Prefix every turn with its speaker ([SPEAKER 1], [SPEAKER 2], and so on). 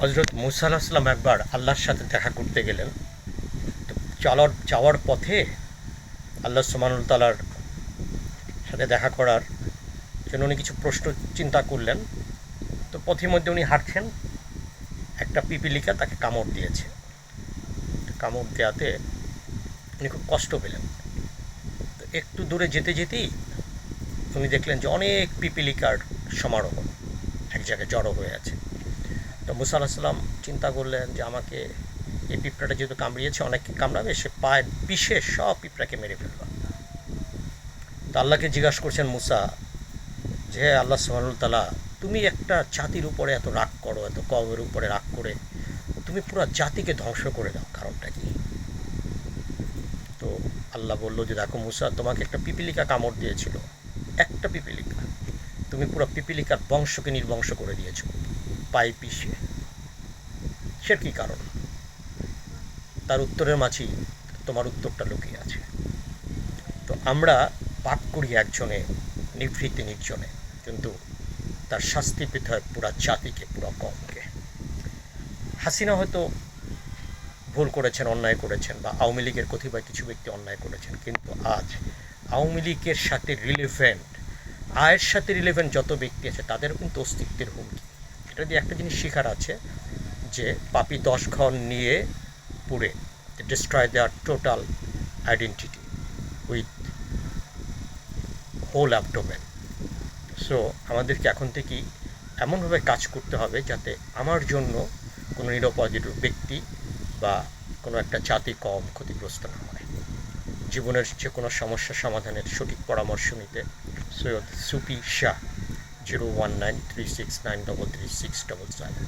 [SPEAKER 1] হজরত মুসা আলাহিসাল্লাম একবার আল্লাহর সাথে দেখা করতে গেলেন। তো চলার, যাওয়ার পথে আল্লাহ সুমানুল তালার সাথে দেখা করার জন্য উনি কিছু প্রশ্ন চিন্তা করলেন। তো পথের মধ্যে উনি হাঁটছেন, একটা পিপিলিকা তাকে কামড় দিয়েছে। কামড় দেওয়াতে উনি খুব কষ্ট পেলেন। তো একটু দূরে যেতে যেতেই উনি দেখলেন যে অনেক পিপিলিকার সমারোহ এক জায়গায় জড়ো হয়ে আছে। তো মুসা আলাহিসাল্লাম চিন্তা করলেন যে আমাকে এই পিঁপড়াটা যেহেতু কামড়িয়েছে, অনেককে কামড়াবে, সে পায়ের বিশেষ সব পিঁপড়াকে মেরে ফেলল তো আল্লাহকে জিজ্ঞাসা করছেন, মুসা, যে আল্লাহ সুবাহুল তালা তুমি একটা জাতির উপরে এত রাগ করো, এত কমের উপরে রাগ করে, তুমি পুরো জাতিকে ধ্বংস করে দাও, কারণটা কি? তো আল্লাহ বলল যে, দেখো মুসা, তোমাকে একটা পিপিলিকা কামড় দিয়েছিল, একটা পিপিলিকা। তুমি পুরো পিপিলিকার বংশকে নির্বংশ করে দিয়েছ, পায়ে পিষে। সে কি কারণ? তার উত্তরের মাঝেই তোমার উত্তরটা লুকিয়ে আছে। তো আমরা পাপ করি একজনে, নিভৃতে নির্জনে, কিন্তু তার শাস্তি পেতে হয় পুরা জাতিকে, পুরো কমকে। হাসিনা হয়তো ভুল করেছেন, অন্যায় করেছেন, বা আওয়ামী লীগের কতিপয় কিছু ব্যক্তি অন্যায় করেছেন, কিন্তু আজ আওয়ামী লীগের সাথে রিলেভেন্ট আয়ের সাথে রিলেভেন্ট যত ব্যক্তি আছে তাদেরও কিন্তু অস্তিত্বের হুমকি। এটা দিয়ে একটা জিনিস শেখার আছে যে পাপি দশ ঘর নিয়ে পুড়ে ডিস্ট্রয় দেওয়ার টোটাল আইডেন্টিটি উইথ হোল অ্যাপটোমেন সো আমাদেরকে এখন থেকেই এমনভাবে কাজ করতে হবে যাতে আমার জন্য কোনো নিরপরাধী ব্যক্তি বা কোনো একটা জাতি কম ক্ষতিগ্রস্ত না হয়। জীবনের যে কোনো সমস্যা সমাধানের সঠিক পরামর্শ নিতে Syed Sufi Shah zero one nine three six nine double three six double seven